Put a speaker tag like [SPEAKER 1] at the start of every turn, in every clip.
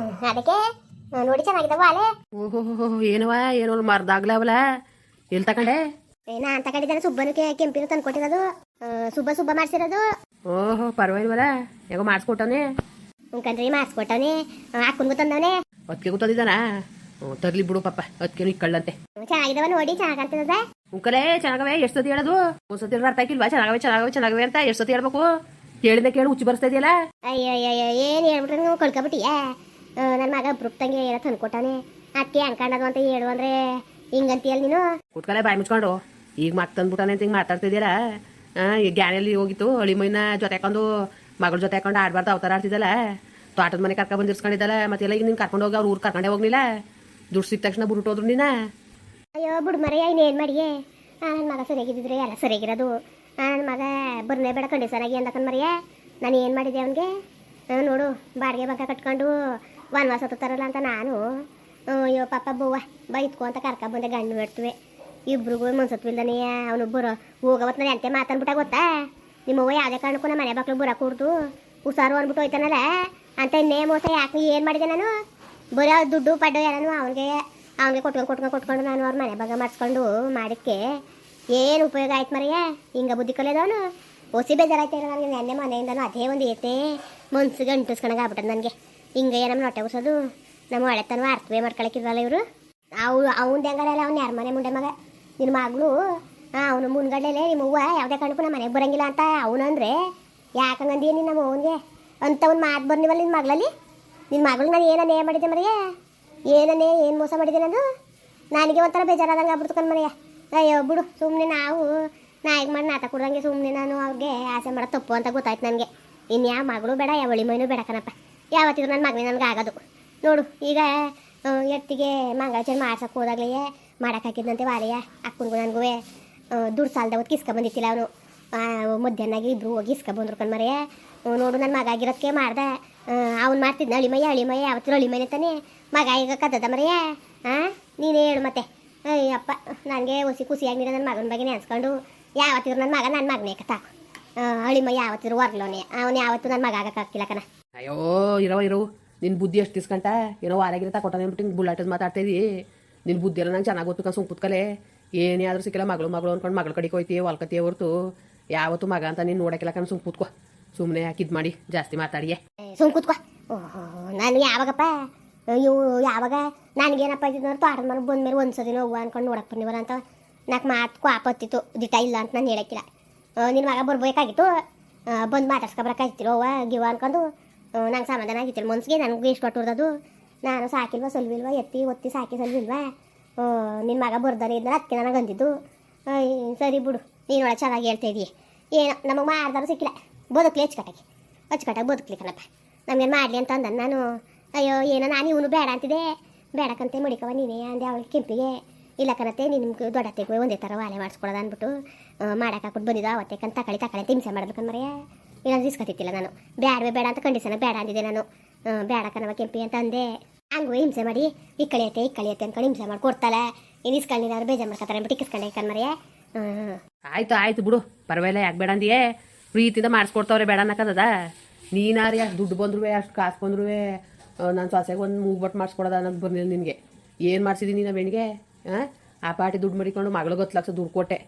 [SPEAKER 1] ಅದಕ್ಕೆ? ನೋಡಿ ಚೆನ್ನಾಗಿದ್ದಾವ ಅಲೆ
[SPEAKER 2] ಓಹೋ ಏನವ ಏನೋ ಮರ್ದಾಗ್ಲವಲ್ಲ ಎಲ್ಲಿ ತಕೊಂಡೆ?
[SPEAKER 1] ನಾನ್ ತಗೊಂಡಿದ್ದಾನೆ ಸುಬ್ಬನು ಕೆಂಪಿನ ತಂದ್ಕೊಟ್ಟಿರೋದು ಸುಬ್ಬ ಸುಬ್ಬ ಮಾಡ್ಸಿರೋದು.
[SPEAKER 2] ಓಹೋ ಪರವಾಗಿಲ್ವಲ್ಲ ಯಾಕೋ ಮಾಡಿಸ್ಕೊಟ್ಟವನೆ?
[SPEAKER 1] ಕಣ್ರಿ ಮಾಡಿಸ್ಕೊಟ್ಟವನೆ. ಹಾಕೊಂಡ್ಗು ತಂದವನೆ.
[SPEAKER 2] ಅದಕ್ಕೆ ಗೊತ್ತದಿದ್ದಾನ ತರ್ಲಿ ಬಿಡು ಪಾಪ ಅದಕ್ಕೆ ಇಕ್ಕಳ್ಳಂತೆ
[SPEAKER 1] ಚೆನ್ನಾಗಿದ್ದಾವ ನೋಡಿ ಚೆನ್ನಾಗಂತದ
[SPEAKER 2] ಉಂಕಲೇ ಚೆನ್ನಾಗವೆ ಎಷ್ಟು ಸತಿ ಹೇಳೋದು? ಒಂದ್ಸತಿ ಅರ್ಥ ಆಗಿಲ್ವಾ? ಚೆನ್ನಾಗವೆ ಚೆನ್ನಾಗವೆ ಚೆನ್ನಾಗವೆ ಅಂತ ಎಷ್ಟು ಸತಿ ಹೇಳ್ಬೇಕು? ಕೇಳಿದ ಕೇಳಿ ಉಚ್ಚಿ ಬರ್ಸ್ತಾ ಇದೆಯಲ್ಲ?
[SPEAKER 1] ಅಯ್ಯೋ ಅಯ್ಯೋ ಏನು ಹೇಳ್ಬಿಟ್ರೆ ಕಳ್ಕೊಬಿಟ್ಟಿಯ? ನನ್ನ ಮಗ ಬೃಪ್ತಂಗೆ ಏನೋ ತಂದ್ಕೊಟ್ಟಾನೆ. ಅತ್ತೆ ಅನ್ಕೊಂಡದು ಅಂತ ಹೇಳು ಅಂದ್ರೆ ಹಿಂಗಂತೀಯಲ್ಲ ನೀನು?
[SPEAKER 2] ಕುತ್ಕಲೆ ಬಾಯಿ ಮುಚ್ಕೊಂಡು. ಈಗ ಮಗ ತಂದ್ಬಿಟ್ಟಾನೆ ಅಂತ ಹಿಂಗೆ ಮಾತಾಡ್ತಿದ್ದೀರ? ಈ ಗ್ಯಾನಲ್ಲಿ ಹೋಗಿತ್ತು ಹಳಿ ಮೈನ ಜೊತೆ ಹಾಕೊಂಡು ಮಗಳ ಜೊತೆ ಹಾಕೊಂಡು ಆಡ್ಬಾರ್ದು ಅವತಾರ ಆಡ್ತಿದ್ದಲ್ಲ. ತೋಟದ ಮನೆ ಕರ್ಕೊಂಡ್ ಬಂದಿರ್ಸ್ಕೊಂಡಿದ್ದಲ್ಲ ಮತ್ತೆಲ್ಲ ಈಗ ನೀನು ಕರ್ಕೊಂಡು ಹೋಗಿ ಅವ್ರ ಊರು ಕರ್ಕೊಂಡೇ ಹೋಗ್ಲಿಲ್ಲ ದುಡ್ಡು ಸಿಕ್ಕ ತಕ್ಷಣ ಬುರುಟೋದ್ರು ನೀನ?
[SPEAKER 1] ಅಯ್ಯೋ ಬಿಡು ಮರೆಯ? ಇನ್ನೇನು ಮಾಡಿಯೇ ನನ್ನ ಮಗ ಸರಿಯಾಗಿದ್ದಿದ್ರೆ ಎಲ್ಲ ಸರಿಯಾಗಿರೋದು. ನನ್ನ ಮಗ ಬರ್ನೇ ಬೇಡ ಕಂಡೀಸನಾಗಿ ಅಂದಕನ್ ಮರಿಯ. ನಾನು ಏನು ಮಾಡಿದೆ ಅವನಿಗೆ? ನೋಡು ಬಾಡಿಗೆ ಬಂಕ ಕಟ್ಕೊಂಡು ವನವಾಸ ತರಲ್ಲ ಅಂತ ನಾನು. ಅಯ್ಯೋ, ಪಾಪ ಬವ್ವ ಬೈತ್ಕೊ ಅಂತ ಕರ್ಕ ಬಂದೆ, ಗಂಡು ಬಿಡ್ತುವೆ ಇಬ್ರಿಗೂ ಮನ್ಸತ್ವಿಲ್ದನೇ ಅವನು ಬರೋ, ಹೋಗವತ್ ನಾನು ಎಂತೆ ಮಾತನ್ಬಿಟ್ಟ ಗೊತ್ತಾ? ನಿಮ್ಮವ್ವ ಯಾವುದೇ ಕಾರಣಕ್ಕೂ ನಮ್ಮ ಮನೆ ಬಕ್ಳು ಬರ ಕೂಡ್ದು. ಹುಷಾರು ಅಂದ್ಬಿಟ್ಟು ಹೋಯ್ತಾನಲ್ಲ? ಅಂತ ಇನ್ನೇ ಮೋಸ ಯಾಕೆ ಏನು ಮಾಡಿದೆ ನಾನು? ಬರೀ ದುಡ್ಡು ಪಡ್ಡು ಎಲ್ಲನೂ ಅವನಿಗೆ ಅವನಿಗೆ ಕೊಟ್ಕೊಂಡು ಕೊಟ್ಕೊಂಡು ಕೊಟ್ಕೊಂಡು ನಾನು ಅವ್ರ ಮನೆ ಭಾಗ ಮಾಡಿಸ್ಕೊಂಡು ಮಾಡಿಕ್ಕೆ ಏನು ಉಪಯೋಗ ಆಯ್ತು ಮರೆಯ? ಹಿಂಗೆ ಬುದ್ಧಿ ಕಲಿಯೋದವನು ಹೊಸಿ ಬೇಜಾರಾಯ್ತು ನನಗೆ? ನೆನ್ನೆ ಮನೆಯಿಂದನೂ ಅದೇ ಒಂದು ಏತೆ. ಮನ್ಸಿಗೆ ಅಂಟಿಸ್ಕೊಂಡಾಗ ಆಗ್ಬಿಟ್ಟದ ನನಗೆ. ಹಿಂಗೆ ನಮ್ಮ ಹೊಟ್ಟೆ ಉಸೋದು ನಮ್ಮ ಹಳೆತನ ಅರ್ಥವೇ ಮಾಡ್ಕೊಳಕ್ಕಿರಲ್ಲ ಇವರು? ಅವು ಅವ್ನು ಹೆಂಗಾರಲ್ಲ ಅವ್ನು ಯಾರ ಮನೆ ಮುಂಡೆ ಮಗ? ನಿನ್ನ ಮಗಳು? ಅವನು ಮುಂದ್ಗಡೆಲೆ ನಿಮ್ಮ ಯಾವುದೇ ಕಾರಣಕ್ಕೂ ನಮ್ಮ ಮನೆಗೆ ಬರಂಗಿಲ್ಲ ಅಂತ ಅವನಂದ್ರೆ ಯಾಕಂಗಂದಿ ನೀನು ನಮ್ಮ ಅವನಿಗೆ? ಅಂತ ಒಂದು ಮಾತು ಬರ್ನಿವಲ್ಲ ನಿನ್ನ ಮಗಳಲ್ಲಿ? ನಿನ್ನ ಮಗಳು ನಾನು ಏನನ್ನೇ ಮಾಡಿದ್ದೆ ಮರಿಯ? ಏನನ್ನೇ ಏನು ಮೋಸ ಮಾಡಿದೆ ನಾನು ನನಗೆ ಒಂಥರ ಬೇಜಾರಾದಂಗೆ ಆಗ್ಬಿಡ್ತು ಕಣ್ ಮರಿಯ. ಅಯ್ಯೋ, ಬಿಡು ಸುಮ್ಮನೆ ನಾವು ನಾಯಿಗೆ ಮಾಡಿ ನಾತ ಕೊಡ್ದಂಗೆ ಸುಮ್ಮನೆ ನಾನು ಅವ್ರಿಗೆ ಆಸೆ ಮಾಡೋದು ತಪ್ಪು ಅಂತ ಗೊತ್ತಾಯ್ತು ನನಗೆ. ಇನ್ಯಾವ ಯಾವ ಮಗಳು ಬೇಡ ಯಾವಳಿ ಮೈನೂ ಬೇಡ ಕಣಪ್ಪ. ಯಾವತ್ತಿದ್ರು ನನ್ನ ಮಗನೇ ನನಗೆ ಆಗೋದು. ನೋಡು, ಈಗ ಎತ್ತಿಗೆ ಮಂಗಳಾಚರಣೆ ಮಾಡ್ಸಕ್ಕೆ ಹೋದಾಗಲೇ ಮಾಡಕ್ಕೆ ಹಾಕಿದ್ನಂತೆ ವಾಲೆಯ, ಅಕ್ಕನಿಗೂ ನನಗೂ ದುಡ್ಡು ಸಾಲದ ಹೊತ್ತು ಕಿಸ್ಕ ಅವನು. ಮಧ್ಯಾಹ್ನಾಗಿ ಇಬ್ಬರು ಹೋಗಿ ಇಸ್ಕ ಬಂದ್ರು ಕಣ್ ಮರೆಯ. ನೋಡು ನನ್ನ ಮಗ ಆಗಿರೋದಕ್ಕೆ ಮಾಡ್ದೆ. ಅವ್ನು ಮಾಡ್ತಿದ್ನ ಅಳಿಮಯ್ಯ ಅಳಿಮಯ್ಯ ಯಾವತ್ತಿರೋ ಅಳಿಮಯ್ಯ ತಾನೆ. ಮಗ ಈಗ ಕದ್ದದ ಮರೆಯ. ಹಾಂ ನೀನೇ ಹೇಳು ಮತ್ತೆ. ಅಯ್ಯಪ್ಪ ನನಗೆ ಹುಸಿ ಖುಷಿಯಾಗಿ ನನ್ನ ಮಗನ ಬಗ್ಗೆ ನೆನೆಸ್ಕೊಂಡು ಯಾವತ್ತಿದ್ರು ನನ್ನ ಮಗ ನನ್ನ ಮಗನೇ ಕತ್ತಾಕು ಅಳಿಮಯ್ಯ ಯಾವತ್ತು ಇರುವಾಗ್ಲೋನೆ ಅವನು. ಯಾವತ್ತು ನನ್ನ ಮಗ ಆಗಕ್ಕಾಗ್ತಿಲ್ಲ ಕಣ.
[SPEAKER 2] ಅಯ್ಯೋ ಇರವ ಇರವು ನಿನ್ನ ಬುದ್ಧಿ ಎಷ್ಟು ತಿಸ್ಕಂಟ ಏನೋ ವಾರಾಗಿರ ತಕೊಟ್ಟಾನೆ ಅಂದ್ಬಿಟ್ಟು ಹಿಂಗೆ ಬುಳ್ಳಾಟದ ಮಾತಾಡ್ತಾ ನಿನ್ನ ಬುದ್ಧಿ ಎಲ್ಲ ನಂಗೆ ಚೆನ್ನಾಗಿ ಗೊತ್ತು ಸುಮ್ ಕುತ್ಕಲೆ. ಏನೇ ಆದ್ರೂ ಸಿಕ್ಕಿಲ್ಲ ಮಗಳು ಮಗಳು ಅನ್ಕೊಂಡು ಮಗಳ ಕಡೆಗೆ ಹೋಯ್ತಿ ಹೊಲ್ಕತಿ ಹೊರ್ತು. ಯಾವತ್ತು ಮಗ ಅಂತ ನೀನು ನೋಡಕ್ಕಿಲ್ಲ ಕಣ ಸುಮ್ ಕೂತ್ಕೋ. ಸುಮ್ಮನೆ ಹಾಕಿದ್ ಮಾಡಿ ಜಾಸ್ತಿ ಮಾತಾಡಿಯೇ.
[SPEAKER 1] ಸುಮ್ ಕೂತ್ಕೋ. ಓಹೋ ನಾನು ಯಾವಾಗಪ್ಪ? ಇವು ಯಾವಾಗ? ನನಗೇನಪ್ಪ ಇದ್ದಿದ್ದು ತೋಟದ ಮನೆ ಬಂದ್ಮೇಲೆ ಒಂದ್ಸದಿನ ಹೋಗುವ ಅನ್ಕೊಂಡು ನೋಡಕ್ಕೆ ಬಂದಿವರ ಅಂತ ನಾಲ್ಕು ಮಾತು ಕೋಪತ್ತಿತ್ತು ದಿಟ ಇಲ್ಲ ಅಂತ ನಾನು ಹೇಳಕ್ಕಿಲ್ಲ. ನಿನ್ನ ಮಗ ಬರ್ಬೇಕಾಗಿತ್ತು ಬಂದು ಮಾತಾಡ್ಸ್ಕೊಬರಕ್ಕಾಗಿತ್ತಿಲ್ಲ ಅವ್ವ ಗಿವ ಅನ್ಕೊಂಡು. ನಂಗೆ ಸಮಾಧಾನ ಆಗಿತ್ತಿಲ್ಲ. ಮನ್ಸಿಗೆ ನನಗೆ ಎಷ್ಟು ಕೊಟ್ಟಿರೋದು ನಾನು ಸಾಕಿಲ್ವ, ಸಲ್ವಿಲ್ವ, ಎತ್ತಿ ಒತ್ತಿ ಸಾಕಿ ಸಲ್ವಿಲ್ವ? ನಿನ್ನ ಮಗ ಬರ್ದಾರೆ ಇದ್ರೆ ಅದಕ್ಕೆ ನನಗೆ ಅಂದಿದ್ದು. ಸರಿ ಬಿಡು, ನೀನು ಒಳಗೆ ಚೆನ್ನಾಗಿ ಹೇಳ್ತಾ ಇದೀಯ. ಏನು, ನಮಗೆ ಮಾಡ್ದಾರು ಸಿಕ್ಕಿಲ್ಲ. ಬದುಕಲಿ ಅಚ್ಚುಕಟ್ಟಾಗಿ. ಅಚ್ಚುಕಟ್ಟಾಗಿ ಬದುಕಲಿ ಕಣಪ್ಪ. ನಮಗೇನು ಮಾಡಲಿ ಅಂತ ಅಂದ ನಾನು. ಅಯ್ಯೋ, ಏನೋ ನಾನು ಇವನು ಬೇಡ ಅಂತಿದೆ ಬೇಡಕ್ಕಂತೆ ಮಡಿಕವ ನೀನೇ ಅಂದೆ ಅವಳಿಗೆ ಕೆಂಪಿಗೆ. ಇಲ್ಲ ಕಣತೆ ನಿಮ್ಗೆ ದೊಡ್ಡತ್ತೆಗೂ ಒಂದೇ ಥರ ವಾಲೆ ಮಾಡಿಸ್ಕೊಳ್ಳೋದು ಅಂದ್ಬಿಟ್ಟು ಮಾಡಕ್ಕೆ ಹಾಕ್ಬಿಟ್ಟು ಬಂದಿದ್ದು ಅವತ್ತೇಕಂತ ತಕಳಿ ತಕಳಿ ಹಿಂಸೆ ಮಾಡ್ಬೇಕಂದ್ ಮರೆಯ? ಏನಾದ್ರು ಇಸ್ಕೊತಿತ್ತಿಲ್ಲ ನಾನು. ಬೇಡವೇ ಬೇಡ ಅಂತ ಕಂಡೀಸನ ಬೇಡ ಅಂದಿದ್ದೆ ನಾನು. ಬೇಡ ಕಣವ ಕೆಂಪಿ ಅಂತ ಅಂದೆ. ಹಂಗೂ ಹಿಂಸೆ ಮಾಡಿ ಈ ಕಳಿಯತ್ತೆ ಈ ಕಳಿಯತ್ತೆ ಅಂದ್ಕೊಂಡು ಹಿಂಸೆ ಮಾಡಿ ಕೊಡ್ತಾಳೆ. ಇನ್ನು ಇಸ್ಕೊಂಡಿನಾದ್ರು ಬೇಜಾರು ಮಾಡ್ಕೊತಾರೆ ಅಂದ್ಬಿಟ್ಟು ಇಸ್ಕೊಂಡೆ ಕಣ್ಮರೆಯ
[SPEAKER 2] ಆಯ್ತು ಆಯ್ತು ಬಿಡು. ಪರವಾಗಿಲ್ಲ, ಯಾಕೆ ಬೇಡ ಅಂದಿಯೇ? ಪ್ರೀತಿಯಿಂದ ಮಾಡಿಸ್ಕೊಡ್ತಾವ್ರೆ ಬೇಡ ಅನ್ನಕ್ಕದ ನೀನಾರಿ ಅಷ್ಟು ದುಡ್ಡು ಬಂದ್ರು ಅಷ್ಟು ಕಾಸು ಬಂದ್ರು ನಾನು ಸೊಸೆಗೆ ಒಂದು ಮೂಗ್ಬಟ್ಟು ಮಾಡಿಸ್ಕೊಡೋದ ಅನ್ನೋದು ಬರ್ಲಿಲ್ಲ ನಿನಗೆ. ಏನು ಮಾಡ್ಸಿದ್ದೀನಿ ನಾವು ಬೆಣಿಗೆ? ಹಾಂ ಆ ಪಾಟಿ ದುಡ್ಡು ಮಡಿಕೊಂಡು ಮಗಳಿಗೆ ಹತ್ತು ಲಕ್ಷ ದುಡ್ಡು ಕೊಟ್ಟೆ.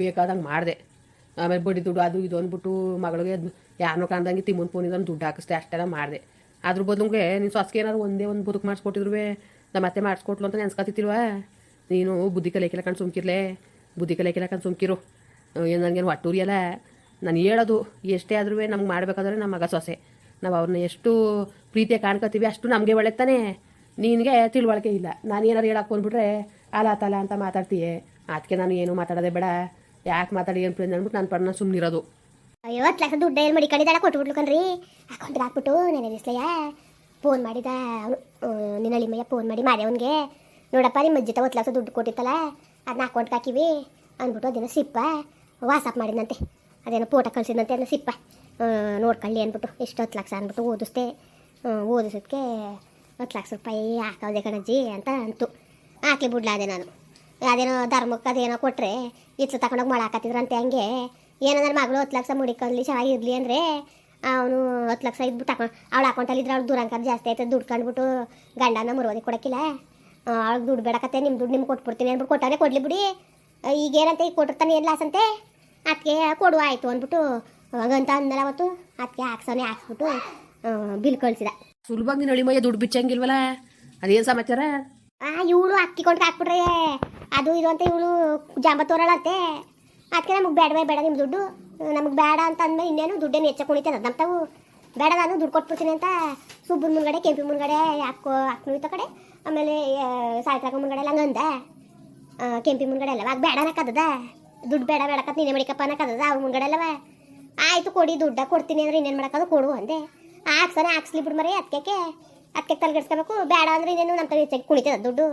[SPEAKER 2] ಬೇಕಾದಂಗೆ ಮಾಡಿದೆ. ಆಮೇಲೆ ಬಡಿ ದುಡ್ಡು ಅದು ಇದು ಅಂದ್ಬಿಟ್ಟು ಮಗಳಿಗೆ ಯಾರನ್ನೋ ಕಾಣ್ದಂಗೆ ತಿಮ್ಮನ ಫೋನಿಂದ ದುಡ್ಡು ಹಾಕಿಸ್ದೆ, ಅಷ್ಟೆಲ್ಲ ಮಾಡಿದೆ. ಅದ್ರ ಬದಲುಗೆ ನೀನು ಸೊಸೆಗೆ ಏನಾದ್ರು ಒಂದೇ ಒಂದು ಬದುಕು ಮಾಡಿಸ್ಕೊಟ್ಟಿದ್ರು ನಮ್ಮ ಮತ್ತೆ ಮಾಡಿಸ್ಕೊಟ್ಲು ಅಂತ ನೆನ್ಸ್ಕೊತಿತ್ತಿಲ್ವಾ ನೀನು ಬುದ್ಧಿ ಕಲಿಯಕ್ಕಿಲ್ಲ ಕಣ್ ಸುಮ್ಕಿರ್ಲೆ, ಬುದ್ಧಿ ಕಲಿಯಕ್ಕಿಲ್ಲ ಕಣ್ ಸುಮ್ಕಿರು. ಏನು ನನಗೇನು ಒಟ್ಟೂರಿಯಲ್ಲ ನಾನು ಹೇಳೋದು ಎಷ್ಟೇ ಆದ್ರೂ ನಮ್ಗೆ ಮಾಡಬೇಕಾದ್ರೆ ನಮ್ಮ ಮಗ ಸೊಸೆ ನಾವು ಅವ್ರನ್ನ ಎಷ್ಟು ಪ್ರೀತಿಯ ಕಾಣ್ಕೊತೀವಿ ಅಷ್ಟು ನಮಗೆ ಒಳ್ಳೆತ್ತಾನೆ ತಾನೇ. ನಿನಗೆ ತಿಳುವಳಿಕೆ ಇಲ್ಲ. ನಾನು ಏನಾರು ಹೇಳಕ್ಕೆ ಬಂದ್ಬಿಟ್ರೆ ಅಲ ತಲ ಅಂತ ಮಾತಾಡ್ತೀಯ. ಅದಕ್ಕೆ ನಾನು ಏನು ಮಾತಾಡೋದೇ ಬೇಡ. ಯಾಕೆ ಮಾತಾಡಿ ಏನು ಫ್ರೆಂಡ್ ಅಂದ್ಬಿಟ್ಟು ನಾನು ಪಡ್ನ ಸುಮ್ಮನಿರೋದು
[SPEAKER 1] ಹತ್ತು ಲಕ್ಷ ದುಡ್ಡು ಏನು ಮಡಿಕೊಂಡಿದ್ದಾಳ ಕೊಟ್ಬಿಟ್ಲು ಕಣ್ರಿ. ಅಕೌಂಟ್ಗೆ ಹಾಕ್ಬಿಟ್ಟು ನೆನೆ ದಿಸ್ಲಯ್ಯ ಫೋನ್ ಮಾಡಿದ ಅವನು ನಿನ್ನ ಅಳಿಮಯ್ಯ ಫೋನ್ ಮಾಡಿ ಮಾಡಿ ಅವನಿಗೆ. ನೋಡಪ್ಪ ನಿಮ್ಮ ಅಜ್ಜಿತ ಹತ್ತು ಲಕ್ಷ ದುಡ್ಡು ಕೊಟ್ಟಿತ್ತಲ್ಲ ಅದನ್ನ ಅಕೌಂಟ್ಗೆ ಹಾಕಿವಿ ಅಂದ್ಬಿಟ್ಟು ಅದೇನೋ ಸಿಪ್ಪ ವಾಟ್ಸಪ್ ಮಾಡಿದಂತೆ ಅದೇನೋ ಫೋಟೋ ಕಳಿಸಿದಂತೆ ಅದನ್ನ ಸಿಪ್ಪ. ನೋಡ್ಕೊಳ್ಳಿ ಅಂದ್ಬಿಟ್ಟು, ಎಷ್ಟು ಹತ್ತು ಲಕ್ಷ ಅಂದ್ಬಿಟ್ಟು ಓದಿಸ್ದೆ. ಓದಿಸೋದಕ್ಕೆ ಹತ್ತು ಲಕ್ಷ ರೂಪಾಯಿ ಹಾಕವ್ದೆ ಕಣಜ್ಜಿ ಅಂತ ಅಂತು. ಹಾಕಿ ಬಿಡ್ಲ ಅದೇ ನಾನು. ಅದೇನೋ ಧರ್ಮಕ್ಕೆ ಅದೇನೋ ಕೊಟ್ಟರೆ ಇತ್ಲು ತಗೊಂಡೋಗಿ ಮಾಡಾಕತ್ತಿದ್ರು ಅಂತ ಹಂಗೆ. ಏನಂದ್ರೆ ಮಗಳು ಹತ್ತು ಲಕ್ಷ ಮುಡಿಕೊಳ್ಳಿ ಚೆನ್ನಾಗಿರಲಿ ಅಂದರೆ ಅವನು ಹತ್ತು ಲಕ್ಷ ಇದ್ಬಿಟ್ಟು ತಗೊಂಡು ಅವಳ ಅಕೌಂಟಲ್ಲಿದ್ರೆ ಅವ್ಳು ದುರಂಕಾರ ಜಾಸ್ತಿ ಆಯ್ತು ದುಡ್ಡು ಕಂಡ್ಬಿಟ್ಟು ಗಂಡನ ಮುರುವದಿ ಕೊಡೋಕ್ಕಿಲ್ಲ. ಅವಳಿಗೆ ದುಡ್ಡು ಬೇಡಕತ್ತೆ ನಿಮ್ಮ ದುಡ್ಡು ನಿಮ್ಗೆ ಕೊಟ್ಬಿಡ್ತೀನಿ ಅಂದ್ಬಿಟ್ಟು ಕೊಟ್ಟಾನೆ ಕೊಡಲಿ ಬಿಡಿ. ಈಗ ಏನಂತ ಈಗ ಕೊಟ್ಟಿರ್ತಾನೆ ಏನು ಲಾಸ್ ಅಂತೆ? ಅದಕ್ಕೆ ಕೊಡುವ ಆಯಿತು ಅಂದ್ಬಿಟ್ಟು, ಹಂಗಂತ ಅಂದಲ್ಲ ಅವತ್ತು. ಅದಕ್ಕೆ ಹಾಕ್ಸೋನೆ ಹಾಕ್ಸ್ಬಿಟ್ಟು ಬಿಲ್ ಕಳಿಸಿದ.
[SPEAKER 2] ಸುಲಭವಾಗಿ ನೀನು ಮೈಯ ದುಡ್ಡು ಬಿಚ್ಚಂಗಿಲ್ವಲ್ಲ? ಅದೇನು ಸಮಾಚಾರ?
[SPEAKER 1] ಆ ಇವಳು ಅಕ್ಕಿ ಕೊಂಡು ಹಾಕ್ಬಿಟ್ರೆ ಅದು ಇದು ಅಂತ ಇವಳು ಜಾಂಬ ತೋರಳಂತೆ. ಅದಕ್ಕೆ ನಮಗೆ ಬೇಡವೇ ಬೇಡ ನಿಮ್ಮ ದುಡ್ಡು. ನಮಗೆ ಬೇಡ ಅಂತ ಅಂದ್ಮೇಲೆ ಇನ್ನೇನು ದುಡ್ಡೇನು ಹೆಚ್ಚ ಅದು ನಮ್ತಾವು ಬೇಡ ನಾನು ದುಡ್ಡು ಕೊಟ್ಬಿಡ್ತೀನಿ ಅಂತ ಸುಬ್ಬನ ಮುಂದ್ಗಡೆ ಕೆಂಪಿ ಮುಂದ್ಗಡೆ ಹಾಕೋ ಹಾಕ್ನುಯ್ತ ಕಡೆ ಆಮೇಲೆ ಸಾಯ್ತಾಕ ಮುಂದ್ಗಡೆ ಎಲ್ಲ ಆ, ಕೆಂಪಿ ಮುಂದ್ಗಡೆ ಅಲ್ಲವ ಆಗ ಬೇಡ ಅನ್ನಕ್ಕದ ದುಡ್ಡು ಬೇಡ ಬೇಡಕ್ಕ ನೀನೇ ಮಡಿಕಪ್ಪ ಅನ್ನಕ್ಕದ ಅವ್ರ ಮುಂದ್ಗಡೆ ಅಲ್ಲವ ಆಯಿತು ಕೊಡಿ ದುಡ್ಡ ಕೊಡ್ತೀನಿ ಅಂದ್ರೆ ಇನ್ನೇನು ಮಾಡಕ್ಕದು ಕೊಡು ಅಂದೆ. ಹಾಕ್ಸನೆ ಹಾಕ್ಸ್ಲಿ ಬಿಡು ಮರಿ ಅದಕ್ಕೆ ಅದಕ್ಕೆ ತಲೆಗೆಡ್ಸ್ಕೋಬೇಕು ಬೇಡ ಅಂದ್ರೆ ಇನ್ನೇನು ನಮ್ಮ ತಲೆ ಹೆಚ್ಚಾಗಿ ಕುಣಿತದ ದುಡ್ಡು.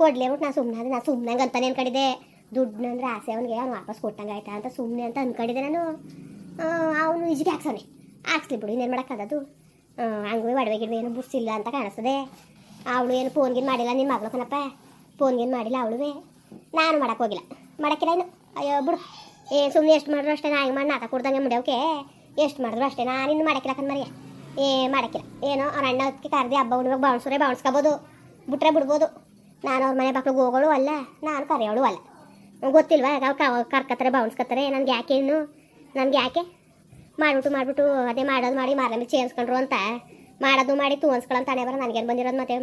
[SPEAKER 1] ಕೊಡ್ಲಿ ಬಿಟ್ಟು ನಾನು ಸುಮ್ಮನೆ ನಾ ಸುಮ್ಮನೆ ಅಂತಾನೆ ಅನ್ಕೊಂಡಿದ್ದೆ. ದುಡ್ಡು ಅಂದ್ರೆ ಆಸೆ ಅವನಿಗೆ, ಅವ್ನು ವಾಪಸ್ ಕೊಟ್ಟಂಗೆ ಆಯ್ತಾ ಅಂತ ಸುಮ್ಮನೆ ಅಂತ ಅನ್ಕೊಂಡಿದ್ದೆ ನಾನು. ಅವನು ಈಜಿಗೆ ಹಾಕ್ಸೋನೆ ಹಾಕ್ಸ್ಲಿ ಬಿಡು ಇನ್ನೇನು ಮಾಡೋಕ್ಕದದು ಹಂಗೂ ಒಡವೆ ಗಿಡವೆ ಏನು ಬುಡ್ಸಿಲ್ಲ ಅಂತ ಕಾಣಿಸ್ತದೆ. ಅವಳು ಏನು ಫೋನ್ಗಿನ್ ಮಾಡಿಲ್ಲ ನಿನ್ನ ಮಗಳು ಕಣಪ್ಪ? ಫೋನ್ಗೇನು ಮಾಡಿಲ್ಲ ಅವಳುವೆ. ನಾನು ಮಾಡಕ್ಕೆ ಹೋಗಿಲ್ಲ. ಮಾಡಕ್ಕಿಲ್ಲ ಇನ್ನು. ಅಯ್ಯೋ, ಬಿಡು. ಏ ಸುಮ್ಮನೆ ಎಷ್ಟು ಮಾಡಿದ್ರು ಅಷ್ಟೇ, ನಾ ಹಿಂಗೆ ಮಾಡಿ ನಾಟಕ ಕೊಡ್ದಂಗೆ ಮುಡಿಯೋಕೆ ಎಷ್ಟು ಮಾಡಿದ್ರು ಅಷ್ಟೇ ನಾನು ಇನ್ನು ಮಾಡಕ್ಕಿಲ್ಲ ಕಣ್ಮರಿಯ ಏ ಮಾಡಕ್ಕಿಲ್ಲ ಏನೋ ಅವ್ರ ಅಣ್ಣ ಹೊತ್ತಿಗೆ ಕರೆದಿ ಹಬ್ಬ ಹುಡುಗ ಬಾಣಸ್ರೆ ಬಾಣಸ್ಕೋಬೋದು ಬಿಟ್ರೆ ಬಿಡ್ಬೋದು. ನಾನು ಅವ್ರ ಮನೆ ಮಕ್ಳಿಗೆ ಹೋಗೋಳು ಅಲ್ಲ, ನಾನು ಕರೆಯೋಳು ಅಲ್ಲ. ಗೊತ್ತಿಲ್ವಾ? ಅವ್ರು ಕರ್ಕತ್ತಾರೆ ಬಾಣಿಸ್ಕೊತಾರೆ ನನಗೆ ಯಾಕೆ ಇನ್ನು? ನನಗೆ ಯಾಕೆ? ಮಾಡ್ಬಿಟ್ಟು, ಮಾಡಿಬಿಟ್ಟು ಅದೇ ಮಾಡೋದು ಮಾಡಿ ಮೇಲೆ ಚೇರ್ಸ್ಕೊಂಡ್ರು ಅಂತ. ಮಾಡೋದು ಮಾಡಿ ತೂನ್ಸ್ಕೊಳ್ಳೋ ತಾನೇ ಬರ ನನಗೇನು ಬಂದಿರೋದು ಮತ್ತೆ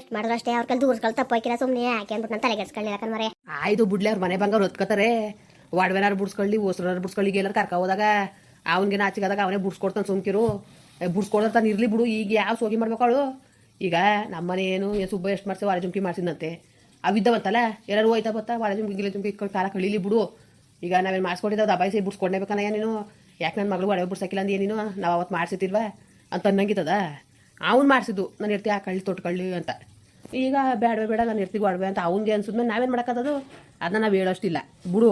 [SPEAKER 1] ಎಷ್ಟು ಅಷ್ಟೇ. ಅವ್ರ ಕಲ್ ದೂರ್ಸ್ಕೊಳ್ಳೋ ತಪ್ಪಾಕಿಲ್ಲ ಸುಮ್ಮನೆ ಯಾಕೆ ಅಂದ್ಬಿಟ್ಟು ನಾನು ತಲೆಗೆಡ್ಸ್ಕೊಳ್ಳಿಲ್ಲ ಕಣ್ಮರೆ
[SPEAKER 2] ಆಯ್ತು ಬಿಡ್ಲಿ, ಅವ್ರ ಮನೆ ಬಂಗಾರ ಹೊತ್ಕೋತಾರೆ. ಒಡವೆನಾರು ಬಿಡ್ಸ್ಕೊಳ್ಳಿ, ಓಸ್ರಾರು ಬಿಡ್ಸ್ಕೊಳ್ಳಿ ಎಲ್ಲರೂ ಕರ್ಕ ಹೋದಾಗ ಅವನಿಗೆ ನಾಚಿಕಾದಾಗ ಅವನೇ ಬುಡ್ಸ್ಕೊಡ್ತಾನೆ ಸುಮ್ಕಿರು. ಬುಡ್ಸ್ಕೊಡ್ತಾನೆ ಇರಲಿ ಬಿಡು, ಈಗ ಯಾವ ಸೋಗಿ ಮಾಡ್ಬೇಕು ಅವಳು? ಈಗ ನಮ್ಮನೆ ಏನು ಸುಬ್ಬ ಎಷ್ಟು ಮಾಡ್ಸಿ ವಾರ ಜುಮ್ಕಿ ಮಾಡ್ಸಿದಂತೆ ಅವಿದ್ದವಂತಲ್ಲ ಎಲ್ಲರೂ ಹೋಯ್ತಾ ಬತ್ತಾ ವಾರ ಜುಮ್ಕಿ, ಗಿಲೆ ಜುಮ್ಕಿ ಇಟ್ಕೊಂಡು ಕಾಲ ಕಳೀಲಿ ಬಿಡು. ಈಗ ನಾವೇನು ಮಾಡಿಸ್ಕೊಟ್ಟಿದ್ದಾವೆ ದಬಾಯಿಸಿ ಬಿಡ್ಸ್ಕೊಡ್ನೇಬೇಕನ್ನ ನೀನು? ಯಾಕೆ ನನ್ನ ಮಗಳು ಒಡವೆ ಬಿಡ್ಸಕ್ಕಿಲ್ಲ ಅಂದ ಏನೇನು ನಾವು ಅವತ್ತು ಮಾಡಿಸಿತಿಲ್ವ ಅಂತ ಅನ್ನಂಗಿತ್ತದ ಅವ್ನು ಮಾಡಿಸಿದ್ದು, ನಾನು ಇರ್ತಿ ಆ ಕಳ್ಳಿ ತೊಟ್ಕೊಳ್ಳಿ ಅಂತ. ಈಗ ಬೇಡವೇ ಬೇಡ, ನಾನು ಇರ್ತೀವಿ ಒಡವೆ ಅಂತ ಅವ್ನಿಗೆ ಅನ್ಸಿದ್ಮೇಲೆ ನಾವೇನು ಮಾಡೋಕ್ಕದು ಅದನ್ನ ನಾವು ಹೇಳೋಷ್ಟಿಲ್ಲ. ಬಿಡು,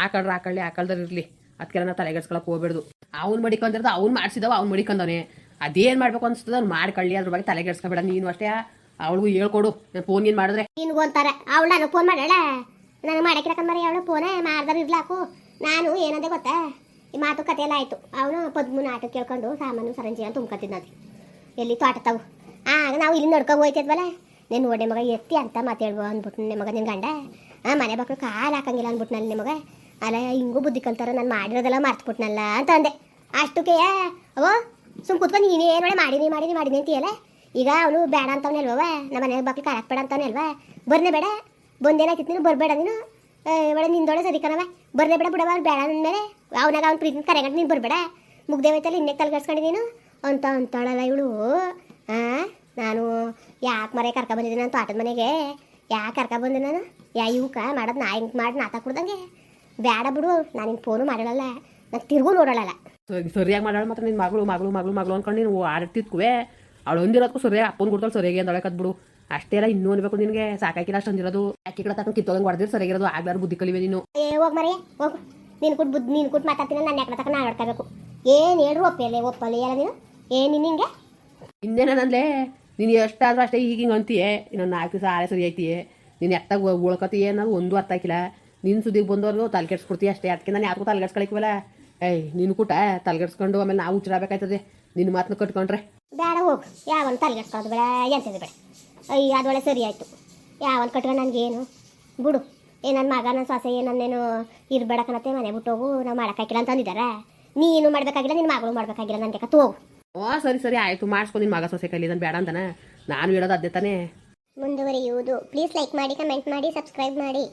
[SPEAKER 2] ಆ ಕಳ್ಳಿ, ಆ ಇರಲಿ. ಅದಕ್ಕೆಲ್ಲ ನಾವು ತಲೆಗೆಡ್ಸ್ಕೊಳಕ್ಕೆ ಹೋಗ್ಬೇಡ್ದು. ಅವ್ನು ಮಡಿಕೊಂಡಿರೋದು ಅವ್ನು ಮಾಡಿಸಿದವ, ಅವ್ನು ಮಡಿಕೊಂಡವನೆ ಅದೇನು ಮಾಡ್ಬೇಕು ಅನ್ಸ್ತದ ಅವ್ನು ಮಾಡ್ಕೊಳ್ಳಿ, ಅದ್ರ ಬಗ್ಗೆ ತಲೆಗೆಡ್ಸ್ಕೊಬೇಡ ನೀನು ಅಷ್ಟೇ ಅವಳಿಗೂ ಹೇಳ್ಕೊಡು. ಫೋನ್ ಏನು ಮಾಡಿದ್ರೆ?
[SPEAKER 1] ನೀನು ಅಂತಾರೆ, ಅವಳು ನನಗೆ ಫೋನ್ ಮಾಡಾಳ ನನಗೆ ಮಾಡಕ್ಕಿಲ್ಲ ಮರಿ ಅವಳು ಫೋನೇ ಮಾಡ್ದಾರ ಇರ್ಲಾಕು. ನಾನು ಏನಂದೆ ಗೊತ್ತಾ? ಈ ಮಾತುಕತೆ ಎಲ್ಲ ಆಯಿತು. ಅವನು ಪದ್ಮು ನಾಟಕ ಕೇಳ್ಕೊಂಡು ಸಾಮಾನು ಸರಂಜಿ ಅಂತ ನಾನು ಎಲ್ಲಿ ತೋಟತಾವು ಆಗ ನಾವು ಇಲ್ಲಿ ನಡ್ಕೊಂಡು ಹೋಯ್ತಿದ್ವಲ್ಲ? ನೀನು ನೋಡಿ ಮಗ ಎತ್ತಿ ಅಂತ ಮಾತಾಡ್ಬೋ ಅಂದ್ಬಿಟ್ಟು ನಿಮ್ಮ ಮಗ ನಿನ್ನ ಗಂಡ. ಆ, ಮನೆ ಮಕ್ಕಳು ಕಾಲು ಹಾಕಂಗಿಲ್ಲ ಅಂದ್ಬಿಟ್ಟು ನನ್ನ ನಿಮಗೆ ಅಲ್ಲ, ಹಿಂಗೂ ಬುದ್ಧಿ ಕಲ್ತಾರ, ನಾನು ಮಾಡಿರೋದೆಲ್ಲ ಮರ್ತ್ಬಿಟ್ನಲ್ಲ ಅಂತ ಅಂದೆ. ಅಷ್ಟಕ್ಕೆ ಅವೋ ಸುಮ್ ಕುತ್ಕೊಂಡು ನೀನು ಏನು ಮಾಡಿನಿ ಮಾಡಿನಿ ಮಾಡಿನಿ ಅಂತೀಯಲ್ಲ? ಈಗ ಅವನು ಬೇಡ ಅಂತವನೇ ಅಲ್ವ ನಮ್ಮ ಮನೆ ಬಾಕಿ ಕಾರಕ್ಕೆ ಬೇಡ ಅಂತವನೇ ಅಲ್ವಾ? ಬರ್ನೇ ಬೇಡ ಬಂದೇನಾಯ್ತಿತ್ತು ನೀನು, ಬರಬೇಡ ನೀನು. ಒಳ್ಳೆ ನಿಂದೊಳೆ ಸರಿ ಕಣವ ಬರ್ನೇ ಬೇಡ ಬಿಡವ ಅವ್ನು ಬೇಡ ಅಂದಮೇಲೆ ಅವನಾಗ ಅವ್ನು ಪ್ರೀತಿ ಕರೆಗಂಡು ನೀನು ಬರಬೇಡ. ಮುಗ್ದೇವೈತಲ್ಲ ಇನ್ನೇ ತಲೆಗಡ್ಸ್ಕೊಂಡು ನೀನು? ಅಂತ ಅಂತಾಳಲ್ಲ ಇವಳು. ಹಾಂ ನಾನು ಯಾಕೆ ಮರೆ ಕರ್ಕ ಬಂದಿದ್ದೀನಿ ನಾನು ತೋಟದ ಮನೆಗೆ? ಯಾಕೆ ಕರ್ಕ ಬಂದೆ ನಾನು? ಯಾ ಇವಕ್ಕ ಮಾಡೋದು ನಾ, ಹಿಂಗೆ ಮಾಡಿ ನಾತ ಕುಡ್ದಂಗೆ ಬೇಡ ಬಿಡು ನಾನು ನಿನ್ನ ಫೋನು ಮಾಡಲ್ಲ ನಾನು ತಿರುಗೂ ನೋಡೋಳಲ್ಲ.
[SPEAKER 2] ಸರಿ ಸರಿಯಾಗಿ ಮಾಡಾಳ ಮಾತ್ರ ನಿನ್ನ ಮಗಳು ಮಗಳು ಮಗಳು ಮಗಳು ಅನ್ಕೊಂಡು ನೀನು ಆಡ್ತಿದ್ಕುವೆ ಅವಳು ಒಂದಿರೋದಕ್ಕೂ ಸರಿಯಾಗಿ ಅಪ್ಪನ ಕೊಡ್ತಾಳೆ ಸರಿಯಾಗಿ ಅಂದೊಳಕದ್ ಬಿಡು. ಅಷ್ಟೇ ಎಲ್ಲ ಇನ್ನೂ ಅನ್ಬೇಕು ನಿನಗೆ ಸಾಕಾಕಿಲ್ಲ ಅಷ್ಟು ಅಂದಿರೋದು ಅಕ್ಕಿ ಕಡೆ ತಕ್ಕ ಕಿತ್ತೋದಂಗೆ ಹೊಡೆದ್ರೆ ಸರಿಯಾಗಿರೋದು ಆಗ್ಲಾರು ಬುದ್ಧಿ ಕಲಿವೆ ನೀನು.
[SPEAKER 1] ಏ ಹೋಗಿ ಮರಿ ಹೋಗು. ನೀನು ಕೊಟ್ಟು ಬುದ್ಧಿ ನೀನು ಕೊಟ್ಟು ಮಾತಾಡ್ತೀನಿ ನಾನು ಯಾಕೆ ತಕ್ಕ ನಾನು ಆಡ್ಕೋಬೇಕು ಏನು ಹೇಳ್ರು ಒಪ್ಪಲೆ ಒಪ್ಪಲೆ ಎಲ್ಲ ನೀನು? ಏನು ನಿಂಗೆ?
[SPEAKER 2] ಇನ್ನೇನಂದ್ಲೆ ನೀನು ಎಷ್ಟಾದ್ರೂ ಅಷ್ಟೇ ಈಗ ಹಿಂಗೆ ಅಂತೀಯೇ? ಇನ್ನೊಂದು ನಾಲ್ಕು ದಿವಸ ಆರೆ ಸರಿ ಐತಿಯೇ? ನೀನು ಎತ್ತಾಗ ಉಳ್ಕೊತೀಯ ಅನ್ನೋದು ಒಂದು ಅರ್ಥ ಆಗಿಲ್ಲ. ನಿನ್ನ ಸುದ್ದಿಗೆ ಬಂದವರು ತಲೆ ಕೆಡ್ಸ್ಕೊಡ್ತೀಯ ಅಷ್ಟೇ. ಅದಕ್ಕೆ ನಾನು ಯಾರಿಗೂ ತಲೆ ಕೆಡ್ಸ್ಕೊಳಕ್ಕಿವಲ್ಲ ಏಯ್ ನೀನು ಕೂಟ ತಲೆಗೆಡ್ಸ್ಕೊಂಡು ಆಮೇಲೆ ನಾವು ಹುಚ್ಚರಾಗಬೇಕಾಯ್ತದೆ ನಿನ್ನ ಮಾತನ್ನ ಕಟ್ಕೊಂಡ್ರೆ.
[SPEAKER 1] ಬೇಡ ಹೋಗು. ಯಾವನ್ ತಲೆಗೆಡ್ಸ್ಕೊಳ್ಳೋದು ಬೇಡ ಎಂಥದ್ದು ಬೇಡ. ಅಯ್ಯ ಅದೊಳೆ ಸರಿ ಆಯಿತು. ಯಾವನ್ ಕಟ್ಕೊಂಡು ನನಗೇನು? ಬಿಡು. ಏ ನನ್ನ ಮಗ ನನ್ನ ಸೊಸೆ ನನ್ನೇನು ಇರ್ಬೇಡ ಕಣತ್ತೆ. ಮನೆ ಬಿಟ್ಟು ಹೋಗು ನಾವು ಮಾಡೋಕ್ಕಾಗಿಲ್ಲ ಅಂತ ಅಂದಿದ್ದಾರೆ ನೀನು ಮಾಡಬೇಕಾಗಿಲ್ಲ ನಿನ್ನ ಮಗಳು ಮಾಡಬೇಕಾಗಿಲ್ಲ ನನ್ನ ಕತ್ತು ಹೋಗು.
[SPEAKER 2] ಓ ಸರಿ ಸರಿ ಆಯಿತು. ಮಾಡಿಸ್ಕೊ ನಿನ್ನ ಮಗ ಸೊಸೆ ಕೈಲಿ ನಾನು ಬೇಡ ಅಂತಾನೆ. ನಾನು ಹೇಳೋದು ಅದೇ ತಾನೇ.
[SPEAKER 1] ಮುಂದುವರಿಯುವುದು. ಪ್ಲೀಸ್ ಲೈಕ್ ಮಾಡಿ ಕಮೆಂಟ್ ಮಾಡಿ ಸಬ್ಸ್ಕ್ರೈಬ್ ಮಾಡಿ.